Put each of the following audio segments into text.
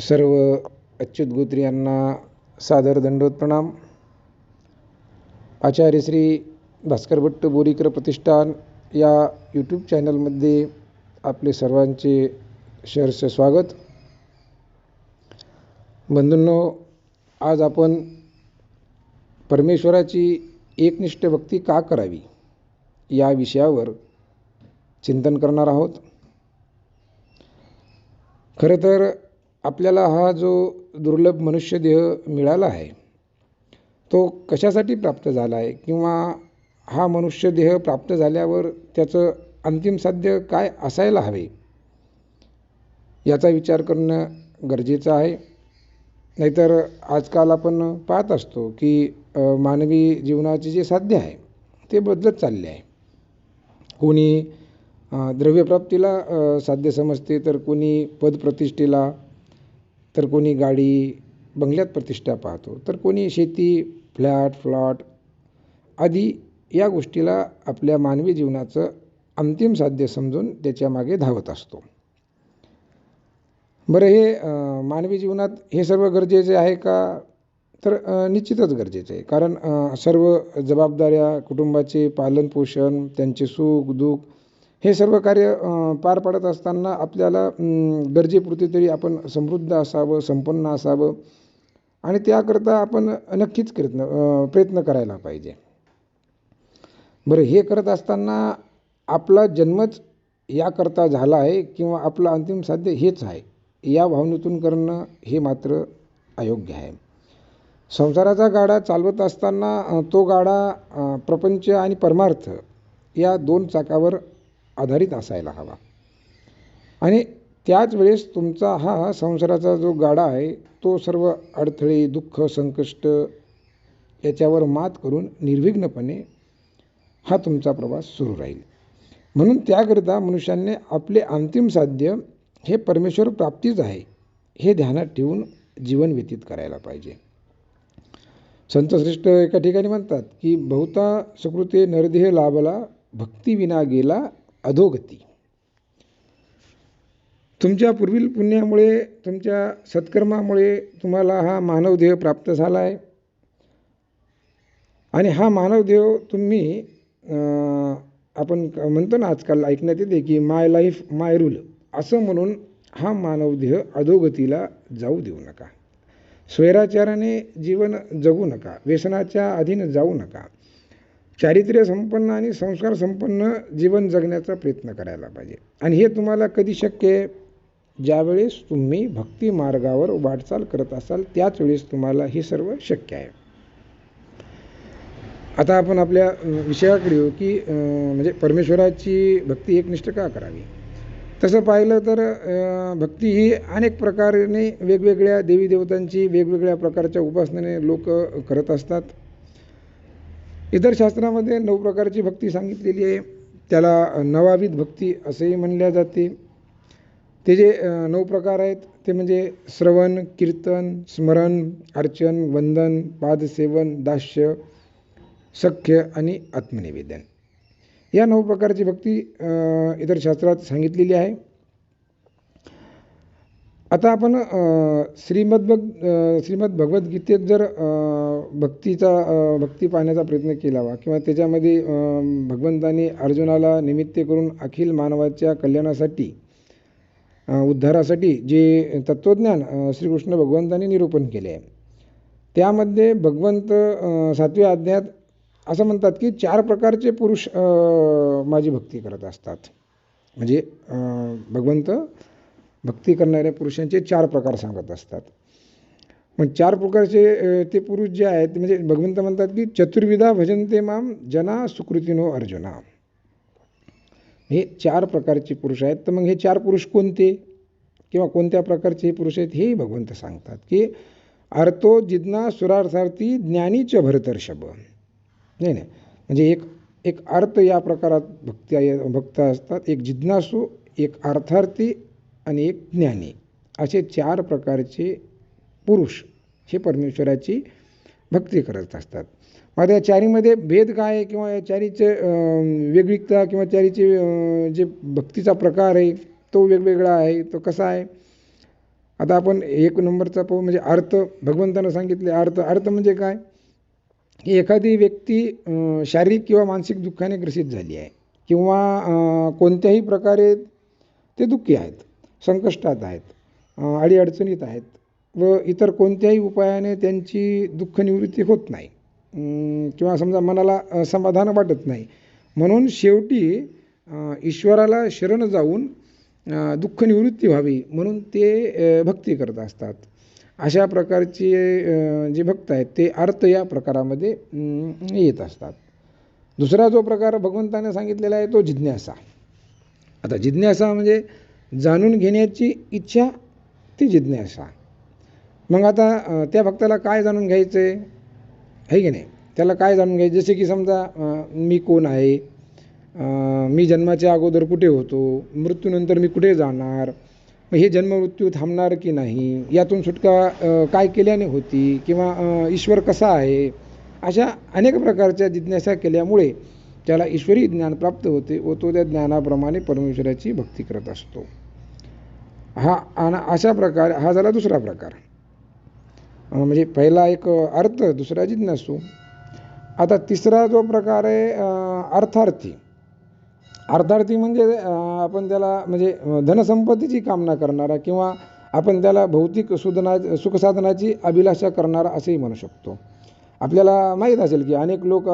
सर्व अच्युत गोत्री यांना सादर दंडवत प्रणाम. आचार्य श्री भास्कर भट्ट बोरीकर प्रतिष्ठान या यूट्यूब चॅनलमध्ये आपले सर्वांचे सहर्ष स्वागत. बंधूंनो आज आपण परमेश्वराची एकनिष्ठ भक्ती का करावी या विषयावर चिंतन करणार आहोत. खरं तर आपल्याला हा जो दुर्लभ मनुष्यदेह मिळाला आहे तो कशासाठी प्राप्त झाला आहे किंवा हा मनुष्यदेह प्राप्त झाल्यावर त्याचं अंतिम साध्य काय असायला हवे याचा विचार करणं गरजेचं आहे. नाहीतर आजकाल आपण पाहत असतो की मानवी जीवनाचे जे साध्य आहे ते बदलत चालले आहे. कोणी द्रव्यप्राप्तीला साध्य समजते तर कोणी पदप्रतिष्ठेला तर कोणी गाडी बंगल्यात प्रतिष्ठा पाहतो तर कोणी शेती फ्लॅट फ्लॉट आदी या गोष्टीला आपल्या मानवी जीवनाचं अंतिम साध्य समजून त्याच्यामागे धावत असतो. बरं हे मानवी जीवनात हे सर्व गरजेचे आहे का? तर निश्चितच गरजेचं आहे. कारण सर्व जबाबदाऱ्या कुटुंबाचे पालनपोषण त्यांचे सुख दुःख हे सर्व कार्य पार पाडत असताना आपल्याला गरजेपुरते तरी आपण समृद्ध असावं संपन्न असावं आणि त्याकरता आपण नक्कीच प्रयत्न प्रयत्न करायला पाहिजे. बरं हे करत असताना आपला जन्मच याकरता झाला आहे किंवा आपलं अंतिम साध्य हेच आहे. या भावनेतून करणं हे मात्र अयोग्य आहे. संसाराचा गाडा चालवत असताना तो गाडा प्रपंच आणि परमार्थ या दोन चाकावर आधारित असायला हवा. आणि त्याच वेळेस तुमचा हा संसाराचा जो गाडा आहे तो सर्व अडथळे दुःख संकष्ट याच्यावर मात करून निर्विघ्नपणे हा तुमचा प्रवास सुरू राहील. म्हणून त्याकरिता मनुष्याने आपले अंतिम साध्य हे परमेश्वर प्राप्तीच आहे हे ध्यानात ठेवून जीवन व्यतीत करायला पाहिजे. संतश्रेष्ठ एका ठिकाणी म्हणतात की बहुता सुकृते नरदेह लाभला भक्तीविना गेला अधोगती. तुमच्या पूर्वील पुण्यामुळे तुमच्या सत्कर्मामुळे तुम्हाला हा मानवदेह प्राप्त झाला आहे आणि हा मानवदेह तुम्ही आपण म्हणतो ना आजकाल ऐकण्यात येते की माय लाईफ माय रूल असं म्हणून हा मानवदेह अधोगतीला जाऊ देऊ नका. स्वैराचाराने जीवन जगू नका. व्यसनाच्या अधीन जाऊ नका. चारित्र्य संपन्न आणि संस्कार संपन्न जीवन जगण्याचा प्रयत्न करायला पाहिजे. आणि हे तुम्हाला कधी शक्य आहे? ज्यावेळेस तुम्ही भक्ती मार्गावर वाटचाल करत असाल त्याच वेळेस तुम्हाला हे सर्व शक्य आहे. आता आपण आपल्या विषयाकडे येऊ की म्हणजे परमेश्वराची भक्ती एकनिष्ठ का करावी? तसं पाहिलं तर भक्ती ही अनेक प्रकाराने वेगवेगळ्या देवी देवतांची वेगवेगळ्या प्रकारच्या उपासनेने लोक करत असतात. इतर शास्त्रामध्ये नऊ प्रकारची भक्ती सांगितलेली आहे. त्याला नवाविध भक्ती असंही म्हणल्या जाते. ते जे नऊ प्रकार आहेत ते म्हणजे श्रवण कीर्तन स्मरण अर्चन वंदन पादसेवन दास्य सख्य आणि आत्मनिवेदन. या नऊ प्रकारची भक्ती इतर शास्त्रात सांगितलेली आहे. आता आपण श्रीमद भग श्रीमद भगवद्गीतेत जर भक्तीचा भक्ती पाहण्याचा प्रयत्न केला वा किंवा त्याच्यामध्ये भगवंतानी अर्जुनाला निमित्त करून अखिल मानवाच्या कल्याणासाठी उद्धारासाठी जे तत्त्वज्ञान श्रीकृष्ण भगवंतांनी निरूपण केले आहे. त्यामध्ये भगवंत सातव्या अध्यायात असं म्हणतात की चार प्रकारचे पुरुष माझी भक्ती करत असतात. म्हणजे भगवंत भक्ती करणाऱ्या पुरुषांचे चार प्रकार सांगत असतात. मग चार प्रकारचे ते पुरुष जे आहेत म्हणजे भगवंत म्हणतात की चतुर्विधा भजनते माम जना सुकृतीनो अर्जुना. हे चार प्रकारचे पुरुष आहेत. तर मग हे चार पुरुष कोणते? किंवा कोणत्या प्रकारचे हे पुरुष आहेत? हेही भगवंत सांगतात की अर्थो जिज्ञा सुरार्थार्थी ज्ञानीच भरतर्षभ. नाही नाही. म्हणजे एक एक अर्थ या प्रकारात भक्ती भक्त असतात. एक जिज्ञासू एक अर्थार्थी आणि एक ज्ञानी असे चार प्रकारचे पुरुष हे परमेश्वराची भक्ती करत असतात. मग या चारीमध्ये भेद काय आहे किंवा या चारीचे वेगळीकता किंवा चारीचे जे भक्तीचा प्रकार आहे तो वेगवेगळा आहे तो कसा आहे? आता आपण एक नंबरचा पाहू म्हणजे अर्थ भगवंतानं सांगितले अर्थ. अर्थ म्हणजे काय? की एखादी व्यक्ती शारीरिक किंवा मानसिक दुःखाने ग्रसित झाली आहे किंवा कोणत्याही प्रकारे ते दुःखी आहेत. संकष्टात आहेत अडीअडचणीत आहेत व इतर कोणत्याही उपायाने त्यांची दुःख निवृत्ती होत नाही. किंवा समजा मनाला समाधान वाटत नाही. म्हणून शेवटी ईश्वराला शरण जाऊन दुःखनिवृत्ती दुःख निवृत्ती व्हावी म्हणून ते भक्ती करत असतात. अशा प्रकारचे जे भक्त आहेत ते अर्थ या प्रकारामध्ये येत असतात. दुसरा जो प्रकार भगवंताने सांगितलेला आहे तो जिज्ञासा. आता जिज्ञासा म्हणजे जाणून घेण्याची इच्छा ती जिज्ञासा. मग आता त्या भक्ताला काय जाणून घ्यायचं आहे आहे की नाही? त्याला काय जाणून घ्यायचं? जसे की समजा मी कोण आहे? मी जन्माच्या अगोदर कुठे होतो? मृत्यूनंतर मी कुठे जाणार? मग हे जन्ममृत्यू थांबणार की नाही? यातून सुटका काय केल्याने होती? किंवा ईश्वर कसा आहे? अशा अनेक प्रकारच्या जिज्ञासा केल्यामुळे त्याला ईश्वरी ज्ञान प्राप्त होते व तो त्या ज्ञानाप्रमाणे परमेश्वराची भक्ती करत असतो. हा आणि अशा प्रकारे हा झाला दुसरा प्रकार. म्हणजे पहिला एक अर्थ दुसरा जिज्ञासू. आता तिसरा जो प्रकार आहे अर्थार्थी. अर्थार्थी म्हणजे आपण त्याला म्हणजे धनसंपत्तीची कामना करणारा किंवा आपण त्याला भौतिक सुधना सुखसाधनाची अभिलाषा करणारा असंही म्हणू शकतो. आपल्याला माहीत असेल की अनेक लोक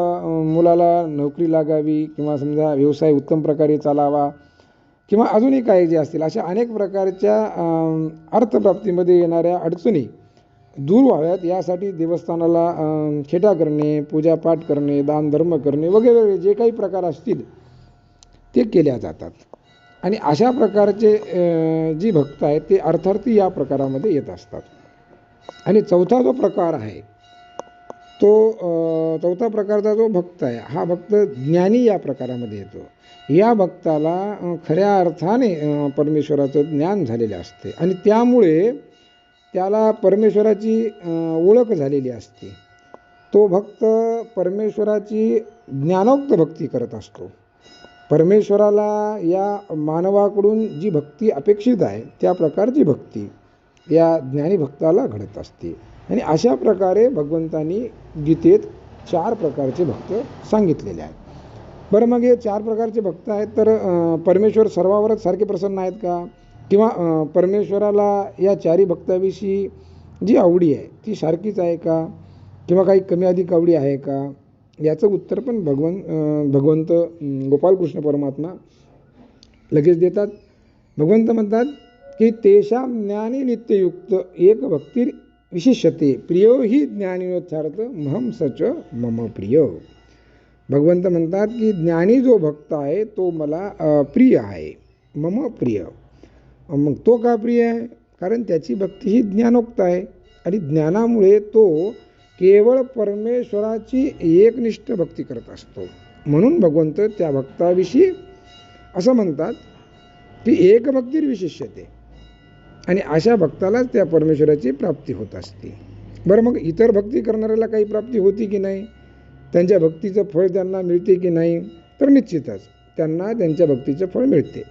मुलाला नोकरी लागावी किंवा समजा व्यवसाय उत्तम प्रकारे चालावा किंवा अजूनही काही जे असतील अशा अनेक प्रकारच्या अर्थप्राप्तीमध्ये येणाऱ्या अडचणी दूर व्हाव्यात. यासाठी देवस्थानाला छेटा खेटा करणे पूजापाठ करणे दानधर्म करणे वगैरे वगैरे जे काही प्रकार असतील ते केल्या जातात. आणि अशा प्रकारचे जी भक्त आहेत ते अर्थार्थी या प्रकारामध्ये येत असतात. आणि चौथा जो प्रकार आहे तो चौथा प्रकारचा जो भक्त आहे. हा भक्त ज्ञानी या प्रकारामध्ये येतो. या भक्ताला खऱ्या अर्थाने परमेश्वराचं ज्ञान झालेले असते. आणि त्यामुळे त्याला परमेश्वराची ओळख झालेली असते. तो भक्त परमेश्वराची ज्ञानोक्त भक्ती करत असतो. परमेश्वराला या मानवाकडून जी भक्ती अपेक्षित आहे त्या प्रकारची भक्ती या ज्ञानी भक्ताला घडत असते. आणि अशा प्रकारे भगवंतांनी गीतेत चार प्रकारचे भक्त सांगितलेले आहेत. बरं मग हे चार प्रकारचे भक्त आहेत तर परमेश्वर सर्वावरच सारखे प्रसन्न आहेत का? किंवा परमेश्वराला या चारी भक्ताविषयी जी आवडी आहे ती सारखीच आहे का? किंवा काही कमी अधिक आवडी आहे का? याचं उत्तर पण भगवंत भगवंत गोपालकृष्ण परमात्मा लगेच देतात. भगवंत म्हणतात की तेषां ज्ञानी नित्ययुक्त एक भक्ती विशिष्यते प्रियो ही ज्ञानियोत्थार्थ महम सच मम प्रिय। भगवंत म्हणतात की ज्ञानी जो भक्त आहे तो मला प्रिय आहे मम प्रिय। मग तो का प्रिय आहे? कारण त्याची भक्ती ही ज्ञानोक्त आहे आणि ज्ञानामुळे तो केवळ परमेश्वराची एकनिष्ठ भक्ती करत असतो। म्हणून भगवंत त्या भक्ताविषयी असं म्हणतात की एक भक्तीर विशिष्यते। आणि अशा भक्तालाच त्या परमेश्वराची प्राप्ती होत असते. बरं मग इतर भक्ती करणाऱ्याला काही प्राप्ती होती की नाही? त्यांच्या भक्तीचं फळ त्यांना मिळते की नाही? तर निश्चितच त्यांना त्यांच्या भक्तीचं फळ मिळते.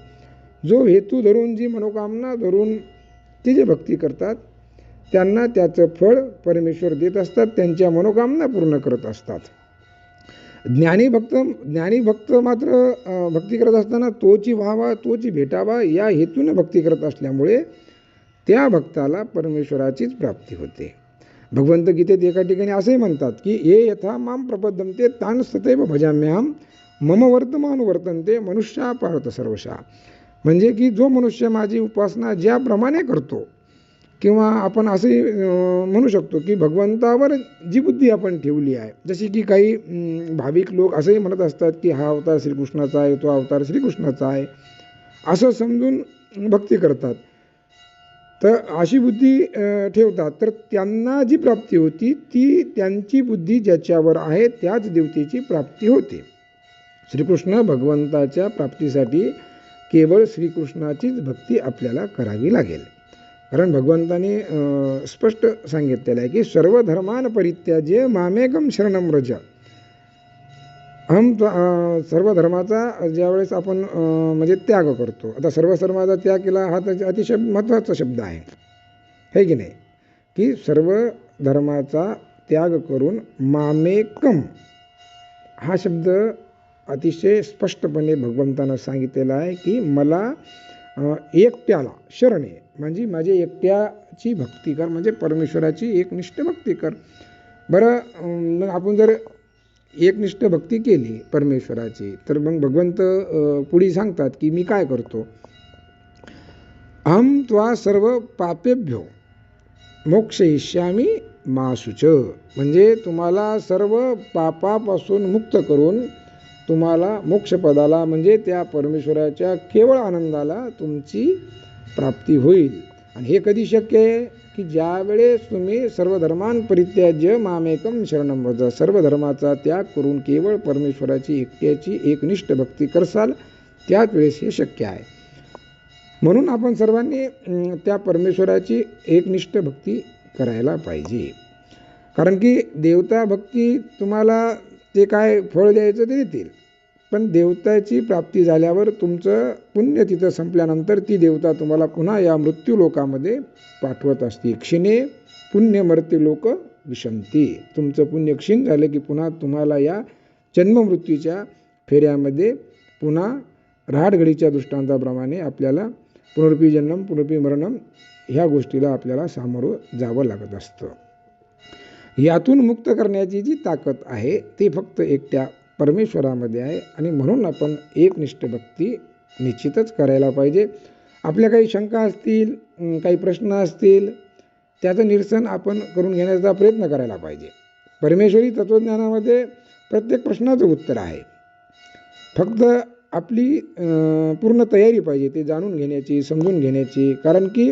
जो हेतू धरून जी मनोकामना धरून ते जे भक्ती करतात त्यांना त्याचं फळ परमेश्वर देत असतात त्यांच्या मनोकामना पूर्ण करत असतात. ज्ञानी भक्त ज्ञानी भक्त मात्र भक्ती करत असताना तोची व्हावा तोची भेटावा या हेतूने भक्ती करत असल्यामुळे त्या भक्ताला परमेश्वराचीच प्राप्ती होते. भगवंत गीतेत एका ठिकाणी असंही म्हणतात की ये यथा माम प्रपद्यन्ते तान सतैव भजाम्याम मम वर्तमान वर्तनते मनुष्या पार्थ सर्वशा. म्हणजे की जो मनुष्य माझी उपासना ज्याप्रमाणे करतो किंवा आपण असंही म्हणू शकतो की भगवंतावर जी बुद्धी आपण ठेवली आहे जशी की काही भाविक लोक असंही म्हणत असतात की हा अवतार श्रीकृष्णाचा आहे तो अवतार श्रीकृष्णाचा आहे. असं समजून भक्ती करतात. तर अशी बुद्धी ठेवतात. तर त्यांना जी प्राप्ती होती ती त्यांची बुद्धी ज्याच्यावर आहे त्याच देवतेची प्राप्ती होते. श्रीकृष्ण भगवंताच्या प्राप्तीसाठी केवळ श्रीकृष्णाचीच भक्ती आपल्याला करावी लागेल. कारण भगवंताने स्पष्ट सांगितलेलं आहे की सर्व धर्मान परित्याज्य मामेकम शरणम रजा अहम सर्व धर्माचा ज्यावेळेस आपण म्हणजे त्याग करतो आता सर्व धर्माचा त्याग केला हा त्याच्या अतिशय महत्त्वाचा शब्द आहे. है की नाही? की सर्व धर्माचा त्याग करून मामेकम हा शब्द अतिशय स्पष्टपणे भगवंतानं सांगितलेला आहे की मला एकट्याला शरण आहे म्हणजे माझे एकट्याची भक्ती कर म्हणजे परमेश्वराची एकनिष्ठ भक्ती कर. बरं मग आपण जर एकनिष्ठ भक्ती केली परमेश्वराची तर मग भगवंत पुढे सांगतात की मी काय करतो? अहम त्वा सर्व पापेभ्यो मोक्षयिष्यामी मासुच. म्हणजे तुम्हाला सर्व पापापासून मुक्त करून तुम्हाला मोक्षपदाला म्हणजे त्या परमेश्वराच्या केवळ आनंदाला तुमची प्राप्ती होईल. आणि हे कधी शक्य आहे? की ज्यावेळेस तुम्ही सर्व धर्मान परित्याज्य मामेकम शरणम व्रज सर्व धर्माचा त्याग करून केवळ परमेश्वराची एकट्याची एकनिष्ठ भक्ती करसाल त्याच वेळेस हे शक्य आहे. म्हणून आपण सर्वांनी त्या परमेश्वराची एकनिष्ठ भक्ती करायला पाहिजे. कारण की देवता भक्ती तुम्हाला ते काय फळ द्यायचं ते देतील. पण देवताची प्राप्ती झाल्यावर तुमचं पुण्य तिथं संपल्यानंतर ती देवता तुम्हाला पुन्हा या मृत्यूलोकामध्ये पाठवत असते क्षीणे पुण्य मरते लोक विषमती तुमचं पुण्य क्षीण झालं की पुन्हा तुम्हाला या जन्ममृत्यूच्या फेऱ्यामध्ये पुन्हा राहाडघडीच्या दृष्टांताप्रमाणे आपल्याला पुनर्पी जन्म पुनर्पी मरणम ह्या गोष्टीला आपल्याला सामोरं जावं लागत असतं. यातून मुक्त करण्याची जी ताकद आहे ती फक्त एकट्या परमेश्वरामध्ये आहे आणि म्हणून आपण एकनिष्ठ भक्ती निश्चितच करायला पाहिजे. आपल्या काही शंका असतील काही प्रश्न असतील त्याचं निरसन आपण करून घेण्याचा प्रयत्न करायला पाहिजे. परमेश्वरी तत्त्वज्ञानामध्ये प्रत्येक प्रश्नाचं उत्तर आहे. फक्त आपली पूर्ण तयारी पाहिजे ते जाणून घेण्याची समजून घेण्याची. कारण की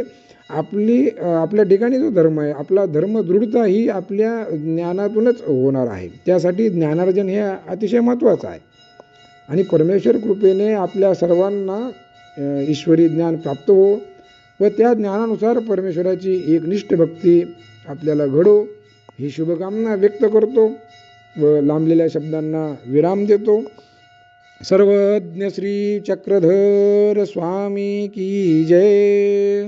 आपली आपल्या ठिकाणी जो धर्म आहे आपला धर्म दृढता ही आपल्या ज्ञानातूनच होणार आहे. त्यासाठी ज्ञानार्जन हे अतिशय महत्त्वाचं आहे. आणि परमेश्वर कृपेने आपल्या सर्वांना ईश्वरी ज्ञान प्राप्त हो व त्या ज्ञानानुसार परमेश्वराची एकनिष्ठ भक्ती आपल्याला घडो. ही शुभकामना व्यक्त करतो व लांबलेल्या शब्दांना विराम देतो. सर्वज्ञ श्री चक्रधर स्वामी की जय.